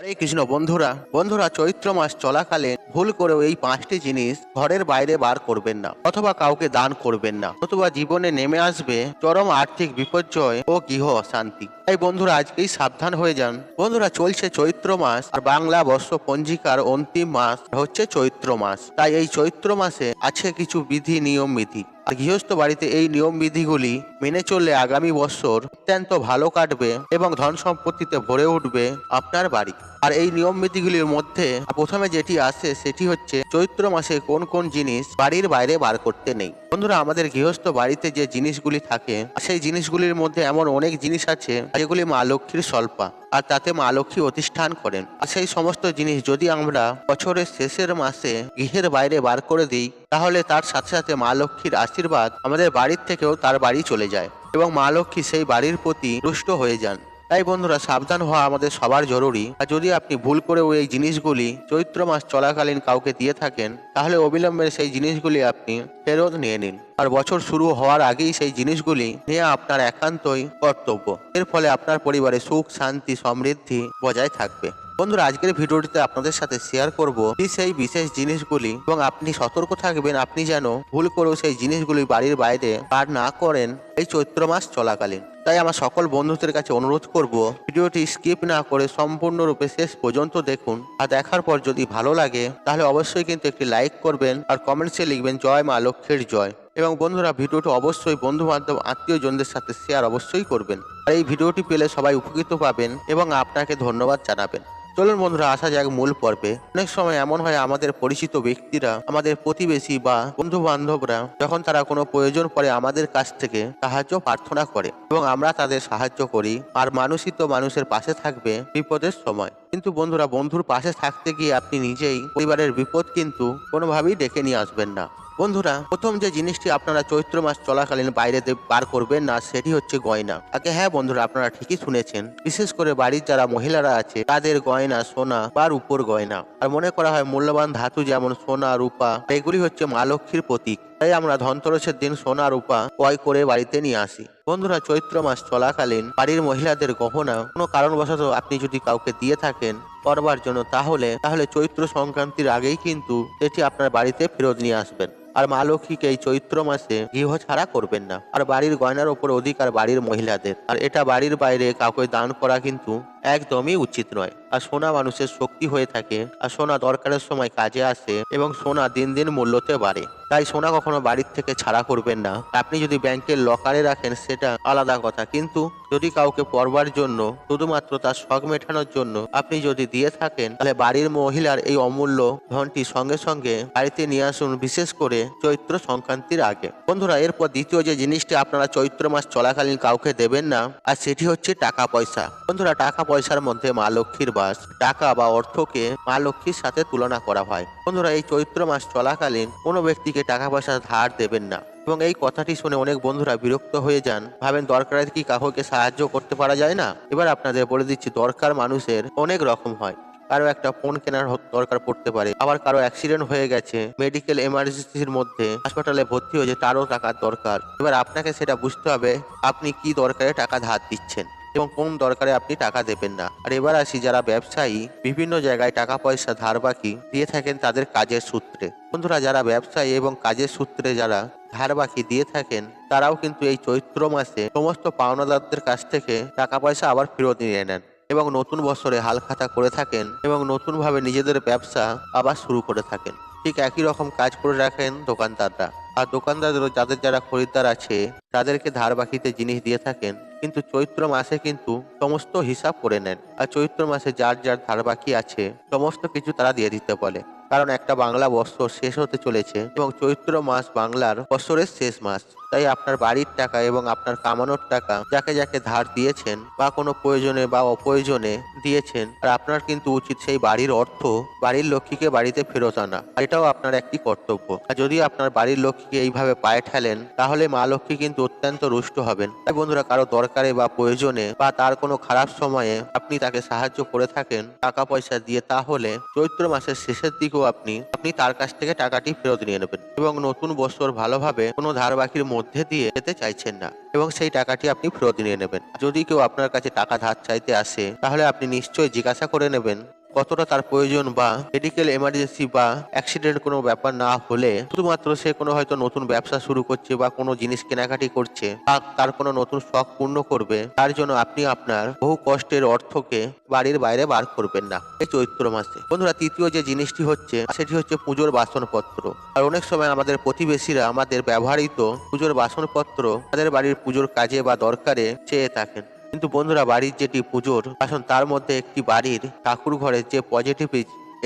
হরে কৃষ্ণ, বন্ধুরা বন্ধুরা, চৈত্র মাস চলাকালে ভুল করেও এই পাঁচটি জিনিস ঘরের বাইরে বার করবেন না অথবা কাউকে দান করবেন না। অথবা জীবনে নেমে আসবে চরম আর্থিক বিপর্যয় ও গৃহ অশান্তি। তাই বন্ধুরা, আজকেই সাবধান হয়ে যান। বন্ধুরা, চলছে চৈত্র মাস আর বাংলা বর্ষ পঞ্জিকার অন্তিম মাস হচ্ছে চৈত্র মাস। তাই এই চৈত্র মাসে আছে কিছু বিধি, নিয়ম, বিধি। গৃহস্থ বাড়িতে এই নিয়ম বিধিগুলি মেনে চললে আগামী বছর অত্যন্ত ভালো কাটবে এবং ধন সম্পত্তিতে ভরে উঠবে আপনার বাড়ি। আর এই নিয়ম বিধিগুলির মধ্যে প্রথমে যেটি আসে সেটি হচ্ছে চৈত্র মাসে কোন কোন জিনিস বাড়ির বাইরে বার করতে নেই। বন্ধুরা, আমাদের গৃহস্থ বাড়িতে যে জিনিসগুলি থাকে সেই জিনিসগুলির মধ্যে এমন অনেক জিনিস আছে, যেগুলি মা লক্ষ্মীর স্বল্পা, আর তাতে মা লক্ষ্মী অধিষ্ঠান করেন। আর সেই সমস্ত জিনিস যদি আমরা বছরের শেষের মাসে গৃহের বাইরে বার করে দিই, তাহলে তার সাথে সাথে মা লক্ষ্মীর আশীর্বাদ আমাদের বাড়ির থেকেও তার বাড়ি চলে যায় এবং মা লক্ষ্মী সেই বাড়ির প্রতি রুষ্ট হয়ে যান। তাই বন্ধুরা সাবধান হওয়া আমাদের সবার জরুরি। আর যদি আপনি ভুল করে ওই জিনিসগুলি চৈত্র মাস চলাকালীন কাউকে দিয়ে থাকেন, তাহলে অবিলম্বে সেই জিনিসগুলি আপনি ফেরত নিয়ে নিন। আর বছর শুরু হওয়ার আগেই সেই জিনিসগুলি নেওয়া আপনার একান্তই কর্তব্য। এর ফলে আপনার পরিবারে সুখ, শান্তি, সমৃদ্ধি বজায় থাকবে। বন্ধুরা, আজকের ভিডিওটিতে আপনাদের সাথে শেয়ার করব সেই বিশেষ জিনিসগুলি এবং আপনি সতর্ক থাকবেন, আপনি যেন ভুল করেও সেই জিনিসগুলি বাড়ির বাইরে পার না করেন এই চৈত্র মাস চলাকালীন। তাই আমার সকল বন্ধুদের কাছে অনুরোধ করব, ভিডিওটি স্কিপ না করে সম্পূর্ণরূপে শেষ পর্যন্ত দেখুন আর দেখার পর যদি ভালো লাগে, তাহলে অবশ্যই কিন্তু একটি লাইক করবেন আর কমেন্টসে লিখবেন, জয় মা লক্ষ্মীর জয়। এবং বন্ধুরা ভিডিওটি অবশ্যই বন্ধু বান্ধব আত্মীয়জনদের সাথে শেয়ার অবশ্যই করবেন। আর এই ভিডিওটি পেলে সবাই উপকৃত পাবেন এবং আপনাকে ধন্যবাদ জানাবেন। চলুন বন্ধুরা, আসা যাক মূল পর্বে। অনেক সময় এমন হয়, আমাদের পরিচিত ব্যক্তিরা, আমাদের প্রতিবেশী বা বন্ধু বান্ধবরা যখন তারা কোনো প্রয়োজন পড়ে আমাদের কাছ থেকে সাহায্য, প্রার্থনা করে এবং আমরা তাদের সাহায্য করি। আর মানুষই তো মানুষের পাশে থাকবে বিপদের সময়। কিন্তু বন্ধুরা, বন্ধুর পাশে থাকতে গিয়ে আপনি নিজেই পরিবারের বিপদ কিন্তু কোনোভাবেই ডেকে নিয়ে আসবেন না। বন্ধুরা, প্রথম যে জিনিসটি আপনারা চৈত্র মাস চলাকালীন বাইরে বার করবেন না, সেটি হচ্ছে গয়না। আগে হ্যাঁ বন্ধুরা, আপনারা ঠিকই শুনেছেন। বিশেষ করে বাড়ির যারা মহিলারা আছে, তাদের গয়না, সোনা বা রূপোর গয়না। আর মনে করা হয় মূল্যবান ধাতু যেমন সোনা, রূপা এগুলি হচ্ছে মা লক্ষ্মীর প্রতীক। তাই আমরা ধনতরসের দিন সোনা, রূপা, ক্রয় করে বাড়িতে নিয়ে আসি। বন্ধুরা, চৈত্র মাস চলাকালীন বাড়ির মহিলাদের গহনা, কোনো কারণবশত আপনি যদি কাউকে দিয়ে থাকেন করবার জন্য, তাহলে তাহলে চৈত্র সংক্রান্তির আগেই কিন্তু এটি আপনার বাড়িতে ফেরত নিয়ে আসবেন। আর মা লক্ষ্মীকে এই চৈত্র মাসে গৃহ ছাড়া করবেন না। আর বাড়ির গয়নার ওপর অধিকার বাড়ির মহিলাদের। আর এটা বাড়ির বাইরে কাউকে দান করা কিন্তু একদমই উচিত নয়। আর সোনা মানুষের শক্তি হয়ে থাকে, আর সোনা দরকারের সময় কাজে আসে এবং সোনা দিন দিন মূল্যতে বাড়ে। তাই সোনা কখনো বাড়ির থেকে ছাড়া করবেন না। আপনি যদি ব্যাংকের লকারে রাখেন, সেটা আলাদা কথা। কিন্তু যদি কাউকে পরবার জন্য, শুধুমাত্র তার শখ মেটানোর জন্য আপনি যদি দিয়ে থাকেন, তাহলে বাড়ির মহিলার এই অমূল্য ধনটি সঙ্গে সঙ্গে বাড়িতে নিয়ে আসুন, বিশেষ করে চৈত্র সংক্রান্তির আগে। বন্ধুরা, এরপর দ্বিতীয় যে জিনিসটি আপনারা চৈত্র মাস চলাকালীন কাউকে দেবেন না, আর সেটি হচ্ছে টাকা পয়সা। বন্ধুরা, টাকা পয়সার মধ্যে মা লক্ষ্মীর বাস, টাকা বা অর্থকে মা লক্ষ্মীর সাথে তুলনা করা হয়। বন্ধুরা, এই চৈত্র মাস চলাকালীন কোনো ব্যক্তিকে টাকা পয়সা ধার দেবেন না। এবং এই কথাটি শুনে অনেক বন্ধুরা বিরক্ত হয়ে যান। ভাবেন, দরকারে কি কাউকে সাহায্য করতে পারা যায় না? এবার আপনাদের বলে দিচ্ছি, দরকার মানুষের অনেক রকম হয়। কারও একটা ফোন কেনার দরকার পড়তে পারে। আবার কারও অ্যাক্সিডেন্ট হয়ে গেছে মেডিকেল এমার্জেন্সির মধ্যে হাসপাতালে ভর্তি হয়েছে, তারও টাকার দরকার। এবার আপনাকে সেটা বুঝতে হবে, আপনি কি দরকারে টাকা ধার দিচ্ছেন এবং কোন দরকারে আপনি টাকা দেবেন না। আর এবার আসি যারা ব্যবসায়ী, বিভিন্ন জায়গায় টাকা পয়সা ধার বাকি দিয়ে থাকেন তাদের কাজের সূত্রে। বন্ধুরা, যারা ব্যবসায়ী এবং কাজের সূত্রে যারা ধার বাকি দিয়ে থাকেন, তারাও কিন্তু এই চৈত্র মাসে সমস্ত পাওনাদারদের কাছ থেকে টাকা পয়সা আবার ফেরত নিয়ে নেন। এবং নতুন বছরে হালখাতা করে থাকেন এবং নতুনভাবে নিজেদের ব্যবসা আবার শুরু করে থাকেন। ঠিক একই রকম কাজ করে রাখেন দোকানদাররা। আর দোকানদারদেরও যাদের যারা খরিদ্দার আছে, তাদেরকে ধার বাকিতে জিনিস দিয়ে থাকেন। কিন্তু চৈত্র মাসে কিন্তু সমস্ত হিসাব করে নেন। আর চৈত্র মাসে যার যার ধার বাকি আছে, সমস্ত কিছু তারা দিয়ে দিতে বলে। কারণ একটা বাংলা বৎসর শেষ হতে চলেছে এবং চৈত্র মাস বাংলার বছরের শেষ মাস। তাই আপনার বাড়ির টাকা এবং আপনার কামানোর টাকা যাকে যাকে ধার দিয়েছেন বা কোনো প্রয়োজনে বা অপ্রয়োজনে দিয়েছেন, আর আপনার কিন্তু উচিত সেই বাড়ির অর্থ বাড়ির লক্ষ্মীকে বাড়িতে ফেরত আনা। এটাও আপনার একটি কর্তব্য। আর যদি আপনার বাড়ির লক্ষ্মীকে এইভাবে পায়ে ঠেলেন, তাহলে মা লক্ষ্মী কিন্তু অত্যন্ত রুষ্ট হবেন। তাই বন্ধুরা, কারও দরকারে বা প্রয়োজনে বা তার কোনো খারাপ সময়ে আপনি তাকে সাহায্য করে থাকেন টাকা পয়সা দিয়ে, তাহলে চৈত্র মাসের শেষের দিকেও আপনি আপনি তার কাছ থেকে টাকাটি ফেরত নিয়ে নেবেন। এবং নতুন বছর ভালোভাবে কোনো ধার বাকির মধ্যে দিয়ে যেতে চাইছেন না এবং সেই টাকাটি আপনি ফেরত নিয়ে নেবেন। যদি কেউ আপনার কাছে টাকা ধার চাইতে আসে, তাহলে আপনি নিশ্চয়ই জিজ্ঞাসা করে নেবেন কতটা তার প্রয়োজন বা মেডিকেল এমার্জেন্সি বা অ্যাক্সিডেন্ট কোনো ব্যাপার না হলে শুধুমাত্র সে কোনো হয়তো নতুন ব্যবসা শুরু করছে বা কোনো জিনিস কেনাকাটি করছে বা তার কোনো নতুন শখ পূর্ণ করবে, তার জন্য আপনি আপনার বহু কষ্টের অর্থকে বাড়ির বাইরে বার করবেন না। এই চৈত্র মাসে। বন্ধুরা, তৃতীয় যে জিনিসটি হচ্ছে, সেটি হচ্ছে পুজোর বাসনপত্র। আর অনেক সময় আমাদের প্রতিবেশীরা আমাদের ব্যবহৃত পুজোর বাসনপত্র তাদের বাড়ির পুজোর কাজে বা দরকারে চেয়ে থাকেন। কিন্তু বন্ধুরা, বাড়ির যেটি পুজোর বাসন তার মধ্যে একটি বাড়ির ঠাকুর ঘরের যে পজিটিভ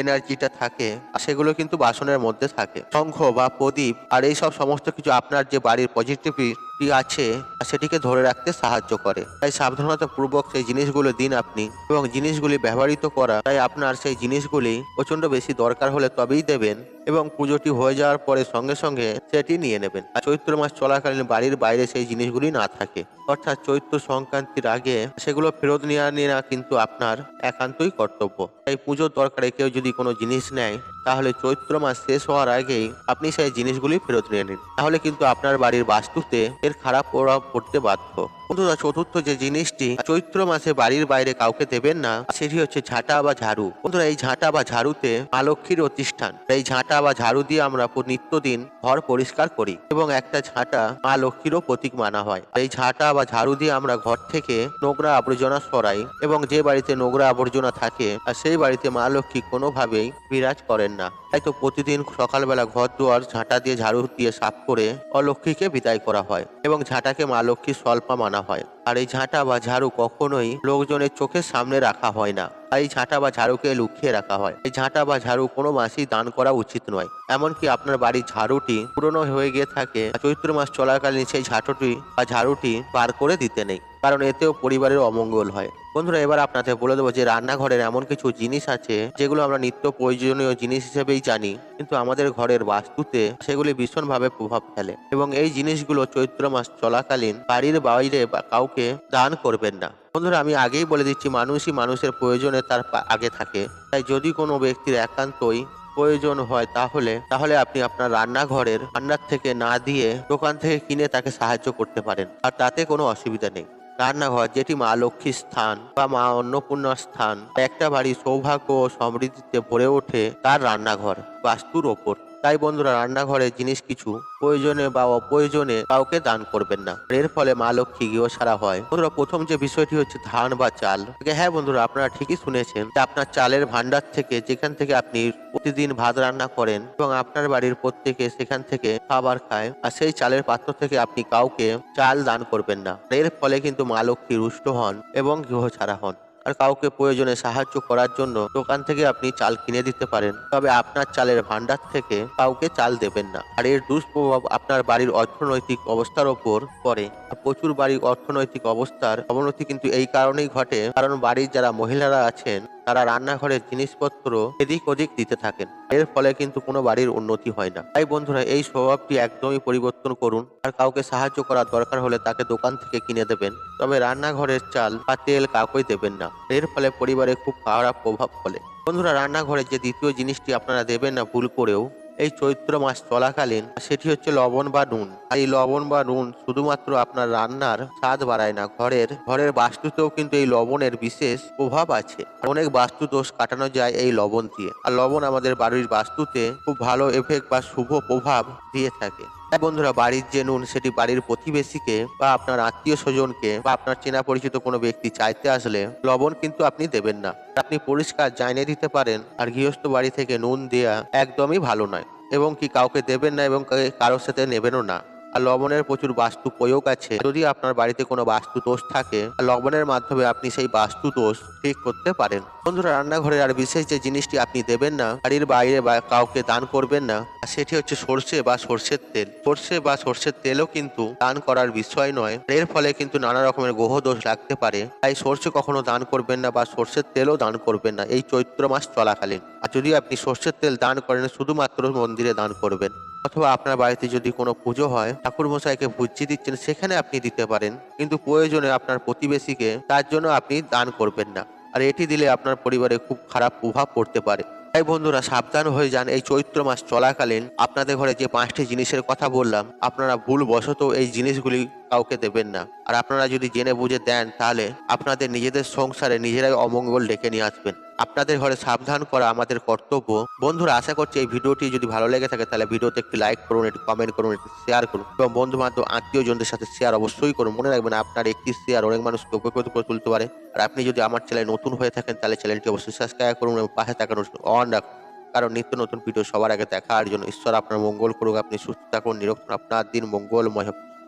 এনার্জিটা থাকে, সেগুলো কিন্তু বাসনের মধ্যে থাকে। শঙ্খ বা প্রদীপ আর এই সব সমস্ত কিছু আপনার যে বাড়ির পজিটিভিটি আছে সেটিকে ধরে রাখতে সাহায্য করে। তাই সাবধানতা পূর্বক সেই জিনিসগুলো দিন আপনি, এবং জিনিসগুলি ব্যবহৃত করা। তাই আপনার সেই জিনিসগুলি প্রচণ্ড বেশি দরকার হলে তবেই দেবেন, এবং পুজোটি হয়ে যাওয়ার পরে সঙ্গে সঙ্গে সেটি নিয়ে নেবেন। আর চৈত্র মাস চলাকালীন বাড়ির বাইরে সেই জিনিসগুলি না থাকে। অর্থাৎ চৈত্র সংক্রান্তির আগে সেগুলো ফেরত নেওয়া নেওয়া কিন্তু আপনার একান্তই কর্তব্য। তাই পুজোর দরকারে কেউ যদি কোনো জিনিস নেয়, তাহলে চৈত্র মাস শেষ হওয়ার আগেই আপনি সেই জিনিসগুলি ফেরত নিয়ে নিন। তাহলে কিন্তু আপনার বাড়ির বাস্তুতে এর খারাপ প্রভাব পড়তে বাধ্য। বন্ধুরা, চতুর্থ যে জিনিসটি, চৈত্র মাসে বাড়ির বাইরে কাউকে দেবেন না, সেটি হচ্ছে ঝাঁটা বা ঝাড়ু। বন্ধুরা, এই ঝাঁটা বা ঝাড়ুতে মা লক্ষ্মীর প্রতিষ্ঠান এই ঝাঁটা বা ঝাড়ু দিয়ে আমরা নিত্যদিন ঘর পরিষ্কার করি এবং একটা ঝাঁটা মা লক্ষ্মীরও প্রতীক মানা হয়। এই ঝাঁটা বা ঝাড়ু দিয়ে আমরা ঘর থেকে নোংরা আবর্জনা সরাই এবং যে বাড়িতে নোংরা আবর্জনা থাকে, আর সেই বাড়িতে মা লক্ষ্মী কোনোভাবেই বিরাজ করেন না। তাই তো প্রতিদিন সকালবেলা ঘর দুয়ার, ঝাঁটা দিয়ে ঝাড়ু দিয়ে সাফ করে অলক্ষ্মীকে বিদায় করা হয় এবং ঝাঁটাকে মা লক্ষ্মীর স্বল্পা মানা হয় আর এই ঝাঁটা বা ঝাড়ু কখনোই লোকজনের চোখের সামনে রাখা হয় না। আর এই ঝাঁটা বা ঝাড়ুকে লুকিয়ে রাখা হয়। এই ঝাঁটা বা ঝাড়ু কোনো মাসেই দান করা উচিত নয়। এমনকি আপনার বাড়ির ঝাড়ুটি পুরনো হয়ে গিয়ে থাকে চৈত্র মাস চলাকালীন সেই ঝাঁটুটি বা ঝাড়ুটি বার করে দিতে নেই, কারণ এতেও পরিবারের অমঙ্গল হয়। বন্ধুরা, এবার আপনাদের বলে দেবো যে রান্নাঘরের এমন কিছু জিনিস আছে, যেগুলো আমরা নিত্য প্রয়োজনীয় জিনিস হিসেবেই জানি, কিন্তু আমাদের ঘরের বাস্তুতে সেগুলি ভীষণভাবে প্রভাব ফেলে। এবং এই জিনিসগুলো চৈত্র মাস চলাকালীন বাড়ির বাইরে বা কাউকে দান করবেন না। বন্ধুরা, আমি আগেই বলে দিচ্ছি, মানুষই মানুষের প্রয়োজনে তার আগে থাকে। তাই যদি কোনো ব্যক্তির একান্তই প্রয়োজন হয় তাহলে তাহলে আপনি আপনার রান্নাঘরের রান্নার থেকে না দিয়ে দোকান থেকে কিনে তাকে সাহায্য করতে পারেন। আর তাতে কোনো অসুবিধা নেই। রান্নাঘর যেটি মা লক্ষ্মীর স্থান বা মা অন্নপূর্ণার স্থান, একটা বাড়ি সৌভাগ্য ও সমৃদ্ধিতে ভরে ওঠে তার রান্নাঘর, বাস্তুর ওপর। তাই বন্ধুরা রান্নাঘরের জিনিস কিছু প্রয়োজনে বা অপ্রয়োজনে কাউকে দান করবেন না। এর ফলে মা লক্ষ্মী গৃহ সারা হয়। বন্ধুরা, প্রথম যে বিষয়টি হচ্ছে ধান বা চাল। হ্যাঁ বন্ধুরা, আপনারা ঠিকই শুনেছেন যে আপনার চালের ভান্ডার থেকে যেখান থেকে আপনি প্রতিদিন ভাত রান্না করেন এবং আপনার বাড়ির প্রত্যেকে সেখান থেকে খাবার খায় আর সেই চালের পাত্র থেকে আপনি কাউকে চাল দান করবেন না। এর ফলে কিন্তু মা লক্ষ্মী রুষ্ট হন এবং গৃহ ছাড়া হন। আর কাউকে প্রয়োজনে সাহায্য করার জন্য দোকান থেকে আপনি চাল কিনে দিতে পারেন। তবে আপনার চালের ভান্ডার থেকে কাউকে চাল দেবেন না। আর এর দুষ্প্রভাব আপনার বাড়ির অর্থনৈতিক অবস্থার ওপর পড়ে। প্রচুর বাড়ির অর্থনৈতিক অবস্থার অবনতি কিন্তু এই কারণেই ঘটে। কারণ বাড়ির যারা মহিলারা আছেন তারা রান্নাঘরের জিনিসপত্র এদিক ওদিক দিতে থাকেন। এর ফলে কিন্তু কোনো বাড়ির উন্নতি হয় না। তাই বন্ধুরা, এই স্বভাবটি একদমই পরিবর্তন করুন। আর কাউকে সাহায্য করার দরকার হলে তাকে দোকান থেকে কিনে দেবেন। তবে রান্নাঘরের চাল বা তেল কাউকেই দেবেন না। এর ফলে পরিবারে খুব খারাপ প্রভাব ফলে। বন্ধুরা, রান্নাঘরে যে দ্বিতীয় জিনিসটি আপনারা দেবেন না ভুল করেও এই চৈত্র মাস চলাকালীন সেটি হচ্ছে লবণ বা নুন। আর এই লবণ বা নুন শুধুমাত্র আপনার রান্নার স্বাদ বাড়ায় না, ঘরের ঘরের বাস্তুতেও কিন্তু এই লবণের বিশেষ প্রভাব আছে। অনেক বাস্তু দোষ কাটানো যায় এই লবণ দিয়ে। আর লবণ আমাদের বাড়ির বাস্তুতে খুব ভালো এফেক্ট বা শুভ প্রভাব দিয়ে থাকে। বন্ধুরা, বাড়ির যে নুন সেটি বাড়ির প্রতিবেশীকে বা আপনার আত্মীয় স্বজনকে বা আপনার চেনা পরিচিত কোনো ব্যক্তি চাইতে আসলে লবণ কিন্তু আপনি দেবেন না। আপনি পরিষ্কার জানিয়ে দিতে পারেন, আর গৃহস্থ বাড়ি থেকে নুন দেয়া একদমই ভালো নয়। এবং কি কাউকে দেবেন না এবং কারোর সাথে নেবেনও না। আর লবণের প্রচুর বাস্তু প্রয়োগ আছে। যদি আপনার বাড়িতে কোনো বাস্তু দোষ থাকে লবণের মাধ্যমে আপনি সেই বাস্তু দোষ ঠিক করতে পারেন। বন্ধুরা, রান্নাঘরে আর বিশেষ যে জিনিসটি আপনি দেবেন না, বাড়ির বাইরে বা কাউকে দান করবেন না সেটি হচ্ছে সর্ষে বা সর্ষের তেল। সর্ষে বা সর্ষের তেলও কিন্তু দান করার বিষয় নয় এর ফলে কিন্তু নানা রকমের গ্রহ দোষ লাগতে পারে। তাই সর্ষে কখনো দান করবেন না বা সর্ষের তেলও দান করবেন না, এই চৈত্র মাস চলাকালীন। আর যদি আপনি সর্ষের তেল দান করেন, শুধুমাত্র মন্দিরে দান করবেন। অথবা আপনার বাড়িতে যদি কোনো পুজো হয় ঠাকুর মশাইকে ভুজি দিচ্ছেন, সেখানে আপনি দিতে পারেন। কিন্তু প্রয়োজনে আপনার প্রতিবেশীকে তার জন্য আপনি দান করবেন না। আর এটি দিলে আপনার পরিবারে খুব খারাপ প্রভাব পড়তে পারে। তাই বন্ধুরা, সাবধান হয়ে যান। এই চৈত্র মাস চলাকালীন আপনাদের ঘরে যে পাঁচটি জিনিসের কথা বললাম, আপনারা ভুলবশত এই জিনিসগুলি কাউকে দেবেন না। আর আপনারা যদি জেনে বুঝে দেন, তাহলে আপনাদের নিজেদের সংসারে নিজেরাই অমঙ্গল ডেকে নিয়ে আসবেন। আপনাদের ঘরে সাবধান করা আমাদের কর্তব্য। বন্ধুরা, আশা করছি এই ভিডিওটি যদি ভালো লেগে থাকে, তাহলে ভিডিওতে একটি লাইক করুন, একটি কমেন্ট করুন, একটি শেয়ার করুন। এবং বন্ধু বান্ধব আত্মীয় জনদের সাথে শেয়ার অবশ্যই করুন। মনে রাখবেন, আপনার একটি শেয়ার অনেক মানুষকে উপকৃত করে তুলতে পারে। আর আপনি যদি আমার চ্যানেল নতুন হয়ে থাকেন, তাহলে চ্যানেলটি অবশ্যই সাবস্ক্রাইব করুন এবং পাশে থাকা অন রাখুন। কারণ নিত্য নতুন ভিডিও সবার আগে দেখার জন্য ঈশ্বর আপনার মঙ্গল করুক, আপনি সুস্থ থাকুন, নিরক্ষণ আপনার দিন মঙ্গলময় হোক।